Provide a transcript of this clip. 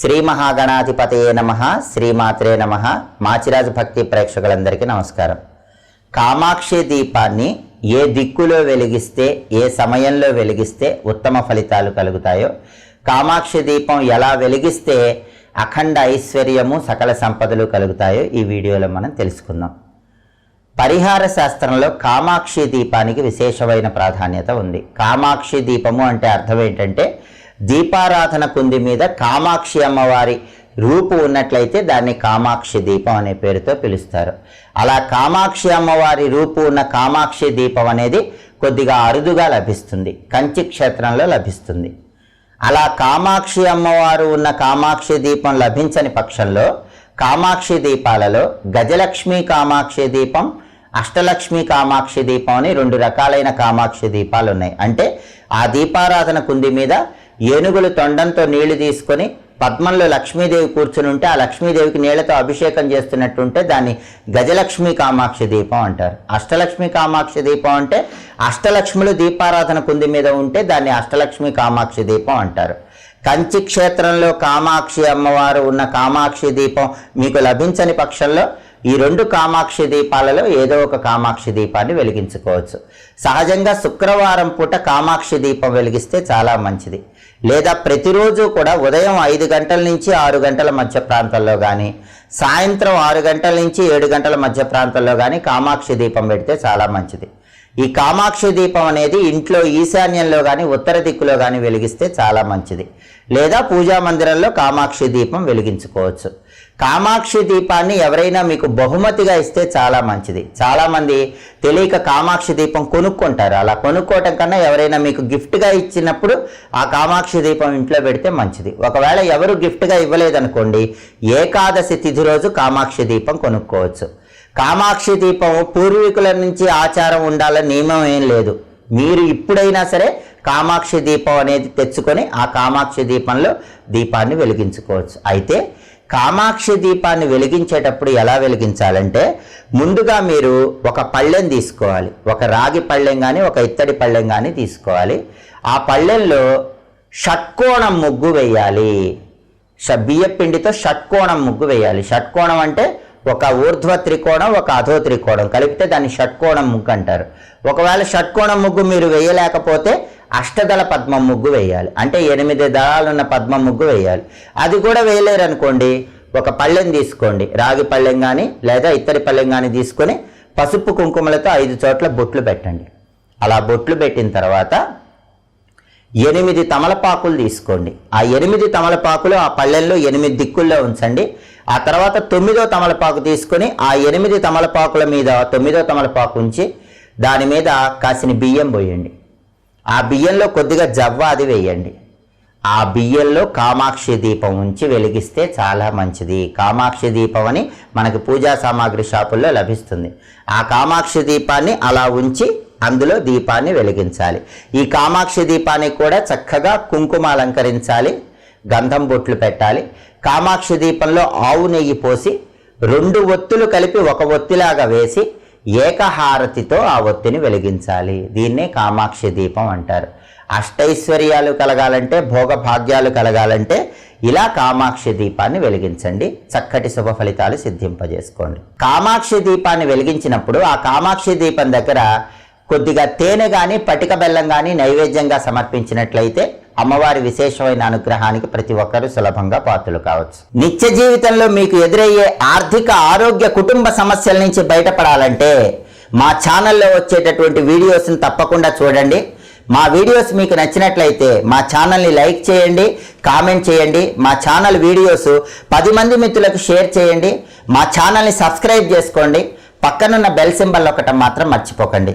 శ్రీ మహాగణాధిపతయే నమ శ్రీమాత్రే నమ. మాచిరాజు భక్తి ప్రేక్షకులందరికీ నమస్కారం. కామాక్షి దీపాన్ని ఏ దిక్కులో వెలిగిస్తే ఏ సమయంలో వెలిగిస్తే ఉత్తమ ఫలితాలు కలుగుతాయో కామాక్షి దీపం ఎలా వెలిగిస్తే అఖండ ఐశ్వర్యము సకల సంపదలు కలుగుతాయో ఈ వీడియోలో మనం తెలుసుకుందాం. పరిహార శాస్త్రంలో కామాక్షి దీపానికి విశేషమైన ప్రాధాన్యత ఉంది. కామాక్షి దీపము అంటే అర్థం ఏంటంటే దీపారాధన కుంది మీద కామాక్షి అమ్మవారి రూపు ఉన్నట్లయితే దాన్ని కామాక్షి దీపం అనే పేరుతో పిలుస్తారు. అలా కామాక్షి అమ్మవారి రూపు ఉన్న కామాక్షి దీపం అనేది కొద్దిగా అరుదుగా లభిస్తుంది. కంచి క్షేత్రంలో లభిస్తుంది. అలా కామాక్షి అమ్మవారు ఉన్న కామాక్షి దీపం లభించని పక్షంలో కామాక్షి దీపాలలో గజలక్ష్మి కామాక్షి దీపం అష్టలక్ష్మి కామాక్షి దీపం అని రెండు రకాలైన కామాక్షి దీపాలు ఉన్నాయి. అంటే ఆ దీపారాధన కుంది మీద ఏనుగులు తొండంతో నీళ్ళు తీసుకొని పద్మంలో లక్ష్మీదేవి కూర్చుని ఉంటే ఆ లక్ష్మీదేవికి నీళ్ళతో అభిషేకం చేస్తున్నట్టుంటే దాన్ని గజలక్ష్మి కామాక్షి దీపం అంటారు. అష్టలక్ష్మి కామాక్షి దీపం అంటే అష్టలక్ష్ములు దీపారాధన కుంది మీద ఉంటే దాన్ని అష్టలక్ష్మి కామాక్షి దీపం అంటారు. కంచి క్షేత్రంలో కామాక్షి అమ్మవారు ఉన్న కామాక్షి దీపం మీకు లభించని పక్షంలో ఈ రెండు కామాక్షి దీపాలలో ఏదో ఒక కామాక్షి దీపాన్ని వెలిగించుకోవచ్చు. సహజంగా శుక్రవారం పూట కామాక్షి దీపం వెలిగిస్తే చాలా మంచిది. లేదా ప్రతిరోజు కూడా ఉదయం ఐదు గంటల నుంచి ఆరు గంటల మధ్య ప్రాంతంలో కానీ సాయంత్రం ఆరు గంటల నుంచి ఏడు గంటల మధ్య ప్రాంతంలో కానీ కామాక్షి దీపం పెడితే చాలా మంచిది. ఈ కామాక్షి దీపం అనేది ఇంట్లో ఈశాన్యంలో కానీ ఉత్తర దిక్కులో కానీ వెలిగిస్తే చాలా మంచిది. లేదా పూజా మందిరంలో కామాక్షి దీపం వెలిగించుకోవచ్చు. కామాక్షి దీపాన్ని ఎవరైనా మీకు బహుమతిగా ఇస్తే చాలా మంచిది. చాలామంది తెలియక కామాక్షి దీపం కొనుక్కుంటారు. అలా కొనుక్కోవటం కన్నా ఎవరైనా మీకు గిఫ్ట్గా ఇచ్చినప్పుడు ఆ కామాక్షి దీపం ఇంట్లో పెడితే మంచిది. ఒకవేళ ఎవరు గిఫ్ట్గా ఇవ్వలేదనుకోండి ఏకాదశి తిథి రోజు కామాక్షి దీపం కొనుక్కోవచ్చు. కామాక్షి దీపం పూర్వీకుల నుంచి ఆచారం ఉండాలని నియమం ఏం లేదు. మీరు ఇప్పుడైనా సరే కామాక్షి దీపం అనేది తెచ్చుకొని ఆ కామాక్షి దీపంలో దీపాన్ని వెలిగించుకోవచ్చు. అయితే కామాక్షి దీపాన్ని వెలిగించేటప్పుడు ఎలా వెలిగించాలంటే ముందుగా మీరు ఒక పళ్ళెం తీసుకోవాలి. ఒక రాగి పళ్ళెం కానీ ఒక ఇత్తడి పళ్ళెం కానీ తీసుకోవాలి. ఆ పళ్ళెంలో షట్కోణం ముగ్గు వేయాలి. బియ్య బియ్యపిండితో షట్కోణం ముగ్గు వేయాలి. షట్కోణం అంటే ఒక ఊర్ధ్వ త్రికోణం ఒక అధో త్రికోణం. కలిపితే దాన్ని షట్కోణం ముగ్గు అంటారు. ఒకవేళ షట్కోణం ముగ్గు మీరు వేయలేకపోతే అష్టదళ పద్మం ముగ్గు వేయాలి. అంటే ఎనిమిది దళాలున్న పద్మ ముగ్గు వేయాలి. అది కూడా వేయలేరు అనుకోండి ఒక పళ్ళెం తీసుకోండి. రాగి పళ్ళెం కానీ లేదా ఇత్తడి పళ్ళెం కానీ తీసుకొని పసుపు కుంకుమలతో ఐదు చోట్ల బొట్లు పెట్టండి. అలా బొట్లు పెట్టిన తర్వాత ఎనిమిది తమలపాకులు తీసుకోండి. ఆ ఎనిమిది తమలపాకులు ఆ పల్లెల్లో ఎనిమిది దిక్కుల్లో ఉంచండి. ఆ తర్వాత తొమ్మిదో తమలపాకు తీసుకొని ఆ ఎనిమిది తమలపాకుల మీద తొమ్మిదో తమలపాకు ఉంచి దాని మీద కాసిన బియ్యం పోయండి. ఆ బియ్యంలో కొద్దిగా జవ్వ అది వేయండి. ఆ బియ్యంలో కామాక్షి దీపం ఉంచి వెలిగిస్తే చాలా మంచిది. కామాక్షి దీపం అని మనకి పూజా సామాగ్రి షాపుల్లో లభిస్తుంది. ఆ కామాక్షి దీపాన్ని అలా ఉంచి అందులో దీపాన్ని వెలిగించాలి. ఈ కామాక్షి దీపానికి కూడా చక్కగా కుంకుమ అలంకరించాలి గంధం బొట్లు పెట్టాలి. కామాక్షి దీపంలో ఆవు నెయ్యి పోసి రెండు ఒత్తులు కలిపి ఒక ఒత్తిలాగా వేసి ఏకహారతితో ఆ ఒత్తిని వెలిగించాలి. దీన్నే కామాక్షి దీపం అంటారు. అష్టైశ్వర్యాలు కలగాలంటే భోగభాగ్యాలు కలగాలంటే ఇలా కామాక్షి దీపాన్ని వెలిగించండి. చక్కటి శుభ ఫలితాలు సిద్ధింపజేసుకోండి. కామాక్షి దీపాన్ని వెలిగించినప్పుడు ఆ కామాక్షి దీపం దగ్గర కొద్దిగా తేనె కానీ పటిక బెల్లం కానీ నైవేద్యంగా సమర్పించినట్లయితే అమ్మవారి విశేషమైన అనుగ్రహానికి ప్రతి ఒక్కరూ సులభంగా పాత్రలు కావచ్చు. నిత్య జీవితంలో మీకు ఎదురయ్యే ఆర్థిక ఆరోగ్య కుటుంబ సమస్యల నుంచి బయటపడాలంటే మా ఛానల్లో వచ్చేటటువంటి వీడియోస్ని తప్పకుండా చూడండి. మా వీడియోస్ మీకు నచ్చినట్లయితే మా ఛానల్ని లైక్ చేయండి కామెంట్ చేయండి మా ఛానల్ వీడియోస్ పది మంది మిత్రులకు షేర్ చేయండి మా ఛానల్ని సబ్స్క్రైబ్ చేసుకోండి పక్కనున్న బెల్ సింబల్ ఒకటం మాత్రం మర్చిపోకండి.